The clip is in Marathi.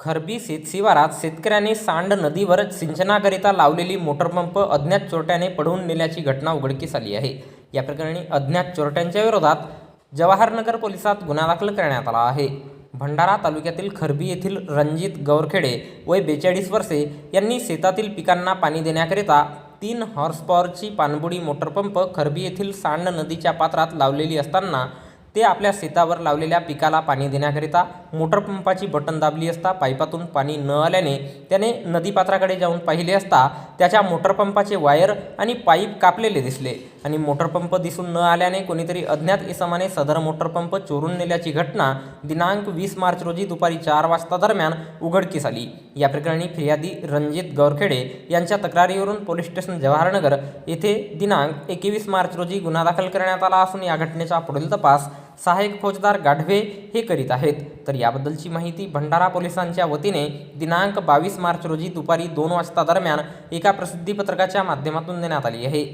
खरबी शेतशिवारात शेतकऱ्याने सांड नदीवर सिंचनाकरिता लावलेली मोटरपंप अज्ञात चोरट्याने पडवून नेल्याची घटना उघडकीस आली आहे. या प्रकरणी अज्ञात चोरट्यांच्या विरोधात जवाहरनगर पोलिसात गुन्हा दाखल करण्यात आला आहे. भंडारा तालुक्यातील खरबी येथील रणजित गौरखेडे वय बेचाळीस वर्षे यांनी शेतातील पिकांना पाणी देण्याकरिता तीन हॉर्स पॉवरची पाणबुडी मोटरपंप खरबी येथील सांड नदीच्या पात्रात लावलेली असताना ते आपल्या शेतावर लावलेल्या पिकाला पाणी देण्याकरिता मोटरपंपाची बटन दाबली असता पाईपातून पाणी न आल्याने त्याने नदीपात्राकडे जाऊन पाहिले असता त्याच्या मोटरपंपाचे वायर आणि पाईप कापलेले दिसले. आणि मोटरपंप दिसून न आल्याने कोणीतरी अज्ञात इसमाने सदर मोटरपंप चोरून नेल्याची घटना दिनांक वीस मार्च रोजी दुपारी चार वाजता दरम्यान उघडकीस आली. या प्रकरणी फिर्यादी रणजित गौरखेडे यांच्या तक्रारीवरून पोलीस स्टेशन जवाहरनगर येथे दिनांक एकवीस मार्च रोजी गुन्हा दाखल करण्यात आला असून या घटनेचा पुढील तपास सहाय्यक फौजदार गाढवे हे करीत आहेत. तर याबद्दलची माहिती भंडारा पोलिसांच्या वतीने दिनांक बावीस मार्च रोजी दुपारी दोन वाजता दरम्यान एका प्रसिद्धीपत्रकाच्या माध्यमातून देण्यात आली आहे.